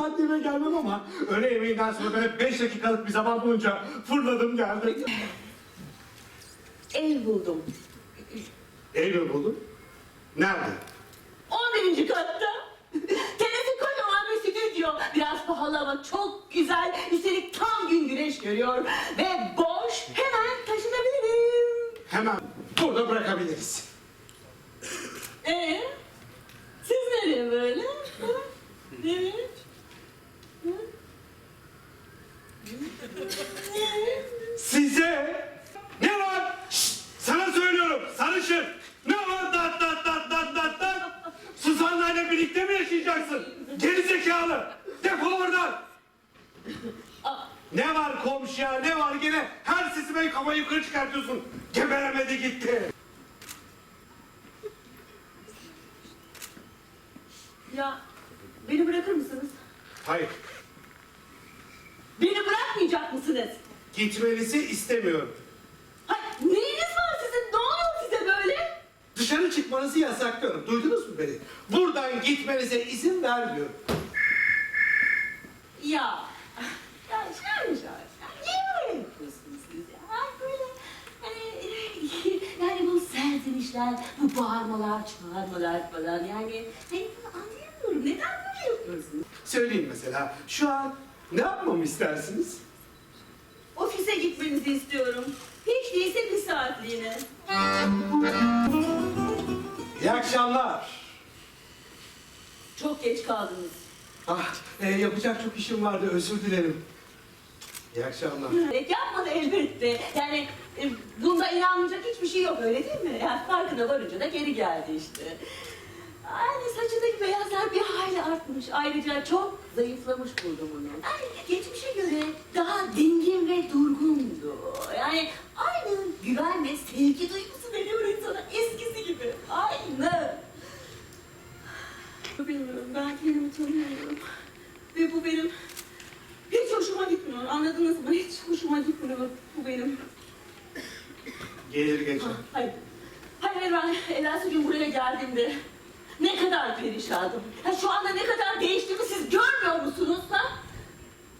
saatte eve gelmem ama öğle yemeğinden sonra böyle beş dakikalık bir zaman bulunca fırladım geldim. Ev buldum. Ev mi buldun? Nerede? 11. katta. Terası kocaman bir stüdyo. Biraz pahalı ama çok güzel. Üstelik tam gün güneş görüyor. Ve boş. Hemen taşınabilirim. Hemen burada bırakabiliriz. Ee, siz nereye böyle? Hı? Evet. Hı? Evet. Size ne var? Şşt, sana söylüyorum sarışın. Ne var dat dat dat dat dat dat? Suzan'la birlikte mi yaşayacaksın? Geri zekalı. Defol oradan. Ne var komşuya ne var gene her sesime kafayı yukarı çıkartıyorsun. Geberemedi gitti. Ya beni bırakır mısınız? Hayır Beni bırakmayacak mısınız? gitmenizi istemiyorum. Hay, neyiniz var sizin? Ne oluyor size böyle? Dışarı çıkmanızı yasaklıyorum. Duydunuz mu beni? Buradan gitmenize izin vermiyorum. Ya, ya şöyle şöyle. Ya niye böyle yapıyorsunuz siz ya? Ha, böyle hani yani bu serzenişler, bu bağırmalar, çağırmalar falan yani hani bunu anlayamıyorum. Neden böyle yapıyorsunuz? Söyleyeyim mesela şu an ne yapmamı istersiniz? Ofise gitmenizi istiyorum. Hiç değilse bir saatliğine. İyi akşamlar. Çok geç kaldınız. Ah, e, yapacak çok işim vardı özür dilerim. İyi akşamlar. Evet, yapmadı elbette. Yani e, bunda inanmayacak hiçbir şey yok öyle değil mi? Yani farkına varınca da geri geldi işte. Yani saçındaki beyazlar bir hayli artmış. Ayrıca çok zayıflamış buldum onu. Yani geçmişe göre daha dingin ve durgundu. Yani aynı güven ve sevgi duygusu veriyor insana eskisi gibi. Aynı. Bilmiyorum ben kendimi tanıyorum. Ve bu benim hiç hoşuma gitmiyor. Anladınız mı? Hiç hoşuma gitmiyor bu benim. Gelir geçer. Hayır. Hayır ben Elasucuğum buraya geldiğimde ne kadar perişandım. Ha, şu anda ne kadar değiştiğimi siz görmüyor musunuz ha?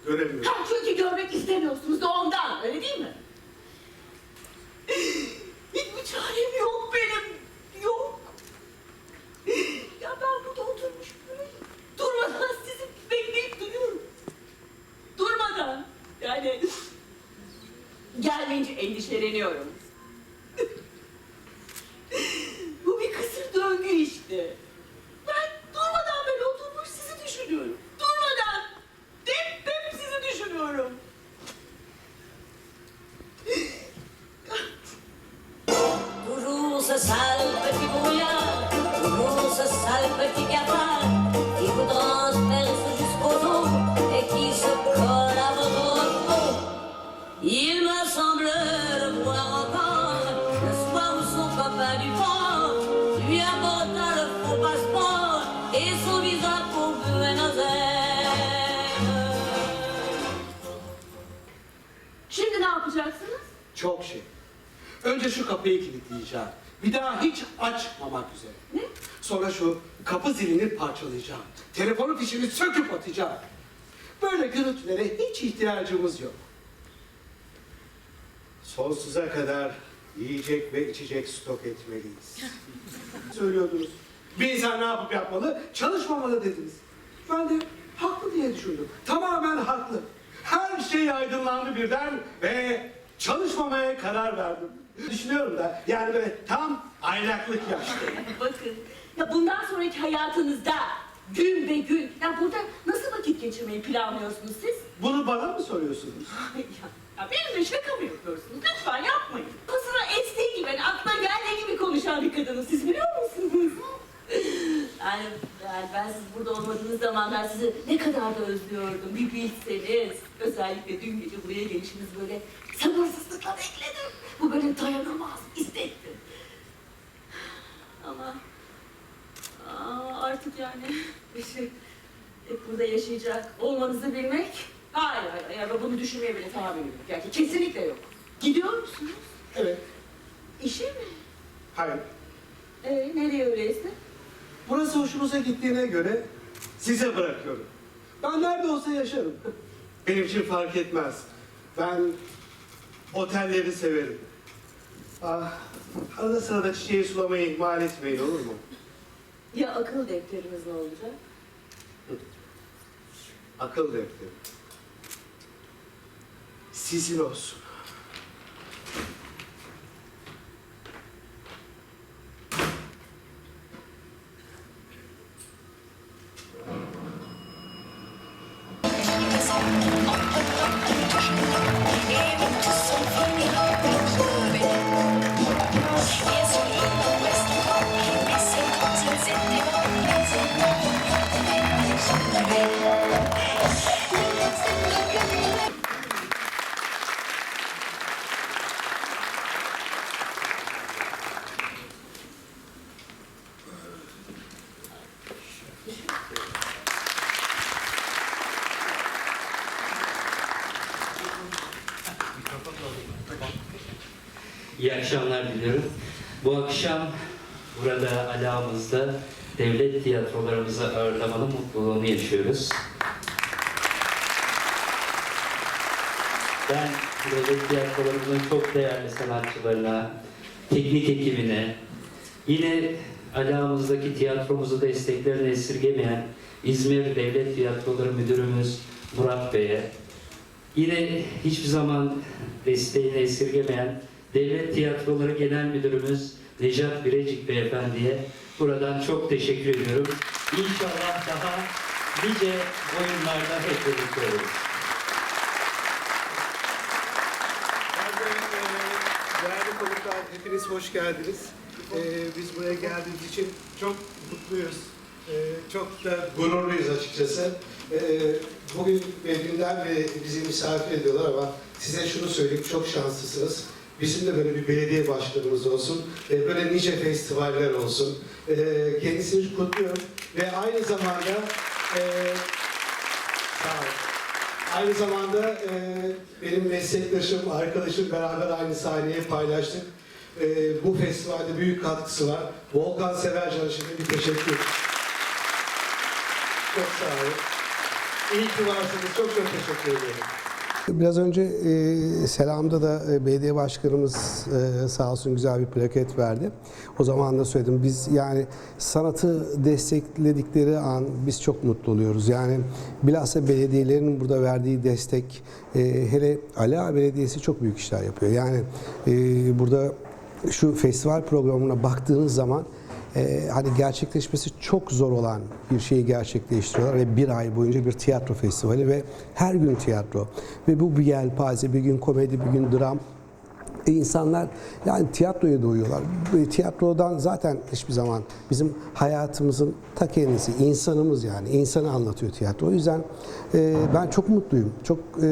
Göremiyorum. Ha, çünkü görmek istemiyorsunuz da ondan öyle değil mi? Şimdi ne yapacaksınız? Çok şey. Önce şu kapıyı kilitleyeceğim. Bir daha hiç açmamak üzere. Ne? Sonra şu kapı zilini parçalayacağım. Telefonu fişini söküp atacağım. Böyle gürültülere hiç ihtiyacımız yok. Sonsuza kadar yiyecek ve içecek stok etmeliyiz. Söylüyordunuz. Bir insan ne yapıp yapmalı? Çalışmamalı dediniz. Ben de haklı diye düşündüm. Tamamen haklı. Her şey aydınlandı birden ve çalışmamaya karar verdim. Düşünüyorum da yani böyle tam aylaklık yaşta. Bakın ya bundan sonraki hayatınızda gün be gün ya burada nasıl vakit geçirmeyi planlıyorsunuz siz? Bunu bana mı soruyorsunuz? ya, ya benimle şaka mı yapıyorsunuz? Lütfen yapmayın. Pasına estiği gibi, hani aklına geldiği gibi konuşan bir kadınım. Siz biliyor musunuz? Yani, yani ben siz burada olmadığınız zamanlar sizi ne kadar da özlüyordum. Bir bilseniz. Özellikle dün gece buraya gelişiniz böyle sabırsızlıkla bekledim. Bu böyle dayanamaz hissettim. Ama aa, artık yani şey, hep burada yaşayacak olmanızı bilmek hayır hayır, ben bunu düşünmeye bile tahammülüm yok. Yani kesinlikle yok. Gidiyor musunuz? Evet. İşe mi? Hayır. Ee, nereye öyleyse? Burası hoşunuza gittiğine göre size bırakıyorum. Ben nerede olsa yaşarım. Benim için fark etmez. Ben otelleri severim. Ah, arada sırada çiçeği sulamayı ihmal etmeyin olur mu? Ya akıl defterimiz ne olacak? Akıl defteri. Sizin olsun. İyi akşamlar diliyorum. Bu akşam burada alamızda devlet tiyatrolarımızı ağırlamanın mutluluğunu yaşıyoruz. Ben devlet tiyatrolarımızın çok değerli sanatçılarına, teknik ekibine, yine alamızdaki tiyatromuzu desteklerini esirgemeyen İzmir Devlet Tiyatroları Müdürümüz Murat Bey'e, Yine hiçbir zaman desteğini esirgemeyen Devlet Tiyatroları Genel Müdürümüz Necat Birecik Beyefendi'ye buradan çok teşekkür ediyorum. İnşallah daha nice oyunlarda hep birlikte oluruz. E, değerli konuklar, hepiniz hoş geldiniz. E, biz buraya geldiğimiz için çok mutluyuz. E, çok da gururluyuz açıkçası. E, bugün ve dünden beri bizi misafir ediyorlar ama size şunu söyleyeyim, çok şanslısınız. Bizim de böyle bir belediye başkanımız olsun ve böyle nice festivaller olsun. E, kendisini kutluyorum ve aynı zamanda e, sağ olun. Aynı zamanda e, benim meslektaşım, arkadaşım beraber aynı sahneyi paylaştık. E, bu festivalde büyük katkısı var. Volkan Severcan'a şimdi bir teşekkür. Çok sağ olun. İyi ki varsınız. Çok çok teşekkür ederim. Biraz önce e, selamda da e, belediye başkanımız e, sağ olsun güzel bir plaket verdi. O zaman da söyledim biz yani sanatı destekledikleri an biz çok mutlu oluyoruz. Yani bilhassa belediyelerin burada verdiği destek e, hele Ala Belediyesi çok büyük işler yapıyor. Yani e, burada şu festival programına baktığınız zaman e, hani gerçekleşmesi çok zor olan bir şeyi gerçekleştiriyorlar ve bir ay boyunca bir tiyatro festivali ve her gün tiyatro ve bu bir yelpaze, bir gün komedi, bir gün dram. İnsanlar yani tiyatroya doyuyorlar. Tiyatrodan zaten hiçbir zaman bizim hayatımızın ta kendisi, insanımız yani. insanı anlatıyor tiyatro. O yüzden e, ben çok mutluyum. Çok e,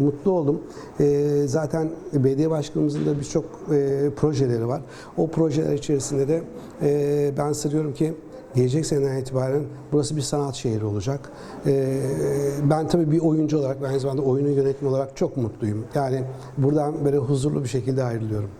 mutlu oldum. E, zaten belediye başkanımızın da birçok e, projeleri var. O projeler içerisinde de e, ben size diyorum ki Gelecek seneden itibaren burası bir sanat şehri olacak. Ee, ben tabii bir oyuncu olarak, ve aynı zamanda oyunun yönetimi olarak çok mutluyum. Yani buradan böyle huzurlu bir şekilde ayrılıyorum.